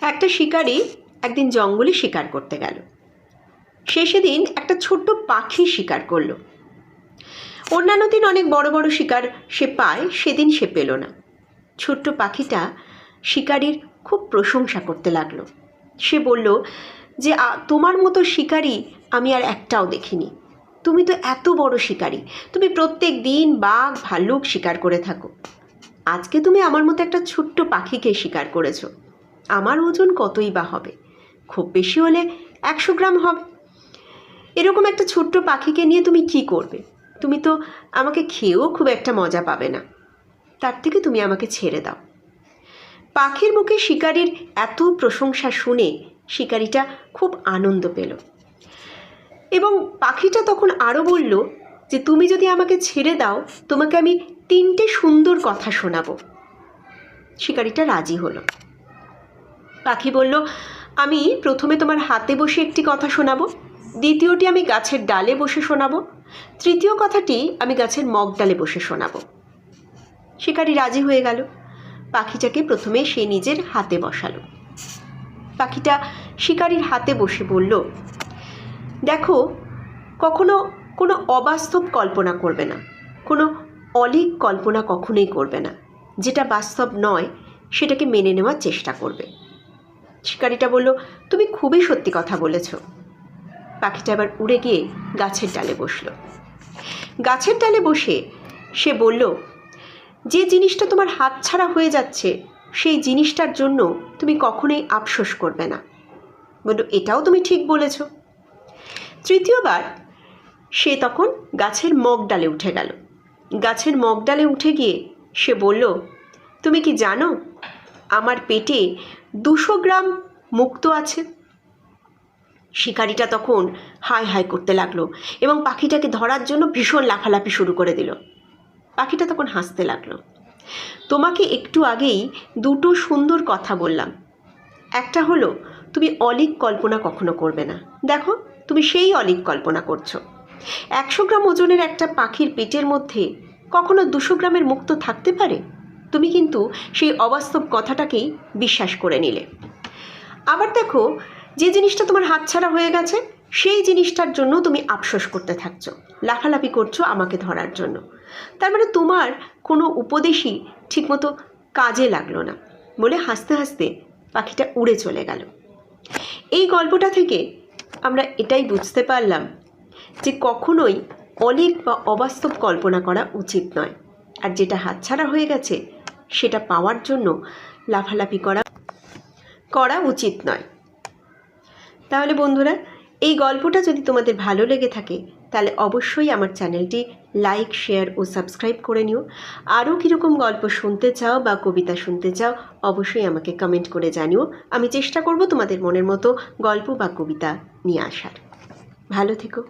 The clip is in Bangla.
একটা শিকারি একদিন জঙ্গলে শিকার করতে গেল। সে সেদিন একটা ছোট্ট পাখি শিকার করল। অন্যান্য দিন অনেক বড় বড় শিকার সে পায়, সেদিন সে পেল না। ছোট্ট পাখিটা শিকারির খুব প্রশংসা করতে লাগল। সে বলল, যে তোমার মতো শিকারি আমি আর একটাও দেখিনি। তুমি তো এত বড় শিকারি। তুমি প্রত্যেক দিন বাঘ, ভাল্লুক শিকার করে থাকো। আজকে তুমি আমার মতো একটা ছোট্ট পাখিকে শিকার করেছ। আমার ওজন কতই বা হবে? খুব বেশি হলে একশো গ্রাম হবে। এরকম একটা ছোট্ট পাখিকে নিয়ে তুমি কি করবে? তুমি তো আমাকে খেয়েও খুব একটা মজা পাবে না। তার থেকে তুমি আমাকে ছেড়ে দাও। পাখির মুখে শিকারির এত প্রশংসা শুনে শিকারিটা খুব আনন্দ পেল। এবং পাখিটা তখন আরও বলল যে, তুমি যদি আমাকে ছেড়ে দাও, তোমাকে আমি তিনটে সুন্দর কথা শোনাবো। শিকারিটা রাজি হলো। পাখি বলল, আমি প্রথমে তোমার হাতে বসে একটি কথা শোনাবো, দ্বিতীয়টি আমি গাছের ডালে বসে শোনাবো, তৃতীয় কথাটি আমি গাছের মগ ডালে বসে শোনাবো। শিকারি রাজি হয়ে গেল। পাখিটাকে প্রথমে সে নিজের হাতে বসালো। পাখিটা শিকারির হাতে বসে বলল, দেখো, কখনো কোনো অবাস্তব কল্পনা করবে না, কোনো অলিক কল্পনা কখনোই করবে না। যেটা বাস্তব নয়, সেটাকে মেনে নেওয়ার চেষ্টা করবে। শিকারিটা বলল, তুমি খুবই সত্যি কথা বলেছ। পাখিটা আবার উড়ে গিয়ে গাছের ডালে বসল। গাছের ডালে বসে সে বলল, যে জিনিসটা তোমার হাতছাড়া হয়ে যাচ্ছে, সেই জিনিসটার জন্য তুমি কখনোই আফসোস করবে না। বলল, এটাও তুমি ঠিক বলেছ। তৃতীয়বার সে তখন গাছের মগ ডালে উঠে গেল। গাছের মগ ডালে উঠে গিয়ে সে বলল, তুমি কি জানো আমার পেটে দুশো গ্রাম মুক্ত আছে। শিকারিটা তখন হাই হাই করতে লাগল এবং পাখিটাকে ধরার জন্য ভীষণ লাফালাফি শুরু করে দিল। পাখিটা তখন হাসতে লাগল। তোমাকে একটু আগেই দুটো সুন্দর কথা বললাম। একটা হলো, তুমি অলিক কল্পনা কখনো করবে না। দেখো, তুমি সেই অলিক কল্পনা করছ। একশো গ্রাম ওজনের একটা পাখির পেটের মধ্যে কখনো দুশো গ্রামের মুক্ত থাকতে পারে? তুমি কিন্তু সেই অবাস্তব কথাটাকেই বিশ্বাস করে নিলে। আবার দেখো, যে জিনিসটা তোমার হাতছাড়া হয়ে গেছে, সেই জিনিসটার জন্য তুমি আফসোস করতে থাকছো, লাফালাফি করছ আমাকে ধরার জন্য। তার মানে তোমার কোনো উপদেশই ঠিকমতো কাজে লাগল না বলে হাসতে হাসতে পাখিটা উড়ে চলে গেল। এই গল্পটা থেকে আমরা এটাই বুঝতে পারলাম যে কখনোই অনেক বা অবাস্তব কল্পনা করা উচিত নয়। আর যেটা হাতছাড়া হয়ে গেছে সেটা পাওয়ার জন্য লাফালাফি করা করা উচিত নয়। তাহলে বন্ধুরা, এই গল্পটা যদি তোমাদের ভালো লেগে থাকে, তাহলে অবশ্যই আমার চ্যানেলটি লাইক, শেয়ার ও সাবস্ক্রাইব করে নিও। আরও কীরকম গল্প শুনতে চাও বা কবিতা শুনতে চাও, অবশ্যই আমাকে কমেন্ট করে জানিও। আমি চেষ্টা করব তোমাদের মনের মতো গল্প বা কবিতা নিয়ে আসার। ভালো থেকো।